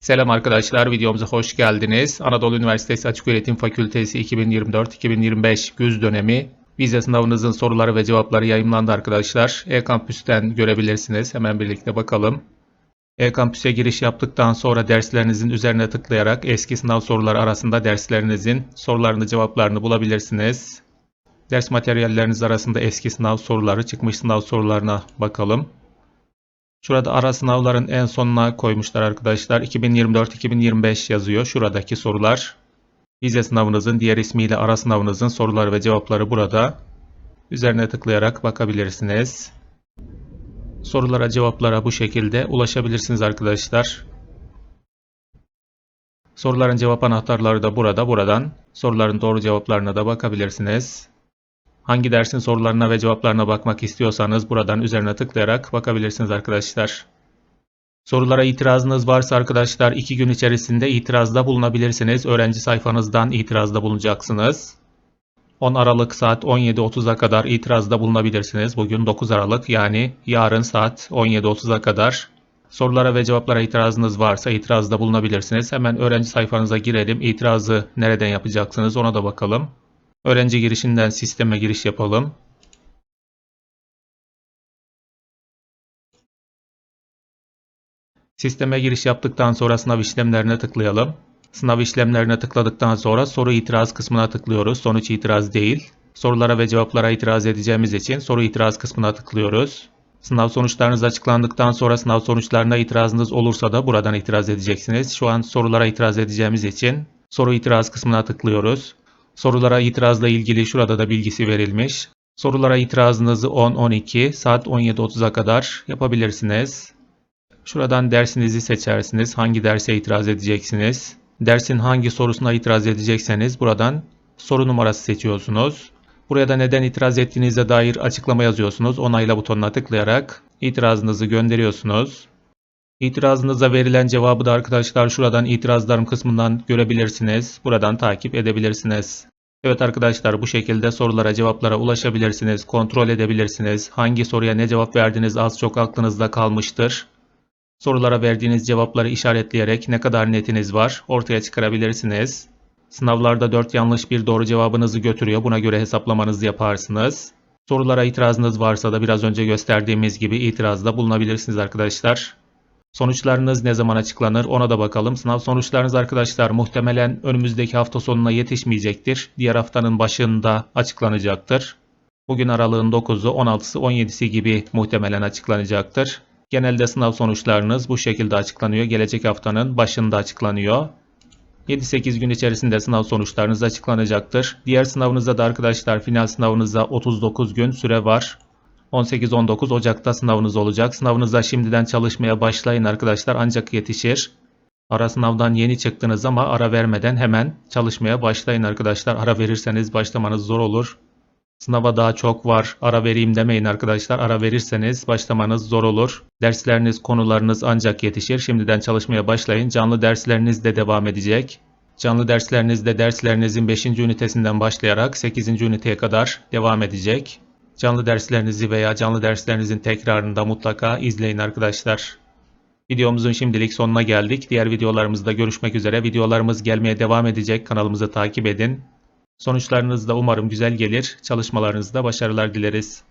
Selam arkadaşlar, videomuza hoş geldiniz. Anadolu Üniversitesi Açıköğretim Fakültesi 2024-2025 güz dönemi vize sınavınızın soruları ve cevapları yayınlandı arkadaşlar. E-Kampüs'ten görebilirsiniz. Hemen birlikte bakalım. E-Kampüs'e giriş yaptıktan sonra derslerinizin üzerine tıklayarak eski sınav soruları arasında derslerinizin sorularını cevaplarını bulabilirsiniz. Ders materyalleriniz arasında eski sınav soruları, çıkmış sınav sorularına bakalım. Şurada ara sınavların en sonuna koymuşlar arkadaşlar. 2024-2025 yazıyor. Şuradaki sorular. Vize sınavınızın diğer ismiyle ara sınavınızın soruları ve cevapları burada. Üzerine tıklayarak bakabilirsiniz. Sorulara cevaplara bu şekilde ulaşabilirsiniz arkadaşlar. Soruların cevap anahtarları da burada. Buradan soruların doğru cevaplarına da bakabilirsiniz. Hangi dersin sorularına ve cevaplarına bakmak istiyorsanız buradan üzerine tıklayarak bakabilirsiniz arkadaşlar. Sorulara itirazınız varsa arkadaşlar 2 gün içerisinde itirazda bulunabilirsiniz. Öğrenci sayfanızdan itirazda bulunacaksınız. 10 Aralık saat 17.30'a kadar itirazda bulunabilirsiniz. Bugün 9 Aralık yani yarın saat 17.30'a kadar. Sorulara ve cevaplara itirazınız varsa itirazda bulunabilirsiniz. Hemen öğrenci sayfanıza girelim. İtirazı nereden yapacaksınız ona da bakalım. Öğrenci girişinden sisteme giriş yapalım. Sisteme giriş yaptıktan sonra sınav işlemlerine tıklayalım. Sınav işlemlerine tıkladıktan sonra soru itiraz kısmına tıklıyoruz. Sonuç itiraz değil. Sorulara ve cevaplara itiraz edeceğimiz için soru itiraz kısmına tıklıyoruz. Sınav sonuçlarınız açıklandıktan sonra sınav sonuçlarına itirazınız olursa da buradan itiraz edeceksiniz. Şu an sorulara itiraz edeceğimiz için soru itiraz kısmına tıklıyoruz. Sorulara itirazla ilgili şurada da bilgisi verilmiş. Sorulara itirazınızı 10-12 saat 17.30'a kadar yapabilirsiniz. Şuradan dersinizi seçersiniz. Hangi derse itiraz edeceksiniz? Dersin hangi sorusuna itiraz edecekseniz buradan soru numarası seçiyorsunuz. Buraya da neden itiraz ettiğinize dair açıklama yazıyorsunuz. Onayla butonuna tıklayarak itirazınızı gönderiyorsunuz. İtirazınıza verilen cevabı da arkadaşlar şuradan itirazlarım kısmından görebilirsiniz. Buradan takip edebilirsiniz. Evet arkadaşlar bu şekilde sorulara cevaplara ulaşabilirsiniz. Kontrol edebilirsiniz. Hangi soruya ne cevap verdiniz az çok aklınızda kalmıştır. Sorulara verdiğiniz cevapları işaretleyerek ne kadar netiniz var ortaya çıkarabilirsiniz. Sınavlarda 4 yanlış bir doğru cevabınızı götürüyor. Buna göre hesaplamanızı yaparsınız. Sorulara itirazınız varsa da biraz önce gösterdiğimiz gibi itirazda bulunabilirsiniz arkadaşlar. Sonuçlarınız ne zaman açıklanır ona da bakalım. Sınav sonuçlarınız arkadaşlar muhtemelen önümüzdeki hafta sonuna yetişmeyecektir. Diğer haftanın başında açıklanacaktır. Bugün aralığın 9'u, 16'sı, 17'si gibi muhtemelen açıklanacaktır. Genelde sınav sonuçlarınız bu şekilde açıklanıyor. Gelecek haftanın başında açıklanıyor. 7-8 gün içerisinde sınav sonuçlarınız açıklanacaktır. Diğer sınavınızda da arkadaşlar final sınavınıza 39 gün süre var. 18-19 Ocak'ta sınavınız olacak. Sınavınıza şimdiden çalışmaya başlayın arkadaşlar ancak yetişir. Ara sınavdan yeni çıktınız ama ara vermeden hemen çalışmaya başlayın arkadaşlar. Ara verirseniz başlamanız zor olur. Sınava daha çok var. Ara vereyim demeyin arkadaşlar. Ara verirseniz başlamanız zor olur. Dersleriniz, konularınız ancak yetişir. Şimdiden çalışmaya başlayın. Canlı dersleriniz de devam edecek. Canlı derslerinizde derslerinizin 5. ünitesinden başlayarak 8. üniteye kadar devam edecek. Canlı derslerinizi veya canlı derslerinizin tekrarını da mutlaka izleyin arkadaşlar. Videomuzun şimdilik sonuna geldik. Diğer videolarımızda görüşmek üzere. Videolarımız gelmeye devam edecek. Kanalımızı takip edin. Sonuçlarınız da umarım güzel gelir. Çalışmalarınızda başarılar dileriz.